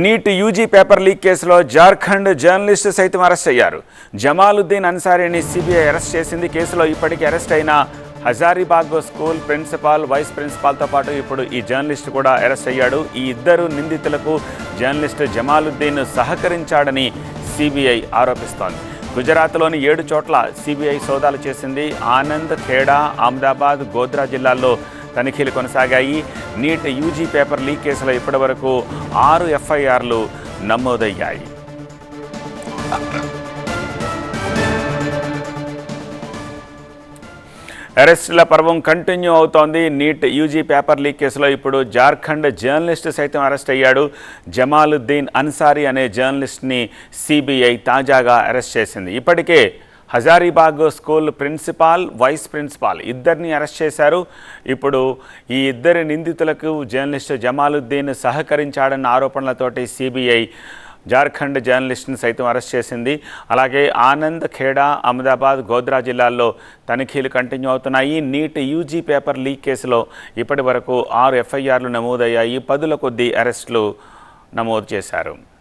NEET UG paper leak కేసులో Jharkhand journalist సైతం arrest అయ్యారు. జమాలుద్దీన్ అన్సారీని సిబిఐ అరెస్ట్ చేసింది. కేసులో ఇప్పటికీ అరెస్ట్ అయిన హజారీబాగ్ స్కూల్ ప్రిన్సిపాల్ వైస్ ప్రిన్సిపాల్తో పాటు ఇప్పుడు ఈ జర్నలిస్ట్ కూడా అరెస్ట్ అయ్యాడు. ఈ ఇద్దరు నిందితులకు జర్నలిస్ట్ జమాలుద్దీన్ సహకరించాడని సిబిఐ ఆరోపిస్తోంది. గుజరాత్లోని ఏడు చోట్ల సిబిఐ సోదాలు చేసింది. ఆనంద్ ఖేడా అహ్మదాబాద్ గోద్రా జిల్లాల్లో తనిఖీలు కొనసాగాయి. నీట్ యూజీ పేపర్ లీక్ కేసులో ఇప్పటివరకు ఆరు ఎఫ్ఐఆర్లు నమోదయ్యాయి. అరెస్టుల పర్వం కంటిన్యూ అవుతోంది. నీట్ యూజీ పేపర్ లీక్ కేసులో ఇప్పుడు జార్ఖండ్ జర్నలిస్ట్ సైతం అరెస్ట్ అయ్యాడు. జమాలుద్దీన్ అన్సారీ అనే జర్నలిస్ట్ని సిబిఐ తాజాగా అరెస్ట్ చేసింది. ఇప్పటికే Hazaribagh school principal vice principal ఇద్దరిని అరెస్ట్ చేశారు. ఇప్పుడు ఈ ఇద్దరి నిందితులకు జర్నలిస్ట్ జమాలుద్దీన్ సహకరించాడన్న ఆరోపణలతోటి సిబిఐ జార్ఖండ్ జర్నలిస్ట్ని సైతం అరెస్ట్ చేసింది. అలాగే ఆనంద్ ఖేడా అహ్మదాబాద్ గోద్రా జిల్లాల్లో తనిఖీలు కంటిన్యూ అవుతున్నాయి. నీట్ యూజీ పేపర్ లీక్ కేసులో ఇప్పటి వరకు ఆరు ఎఫ్ఐఆర్లు నమోదయ్యాయి. పదుల కొద్దీ అరెస్టులు నమోదు చేశారు.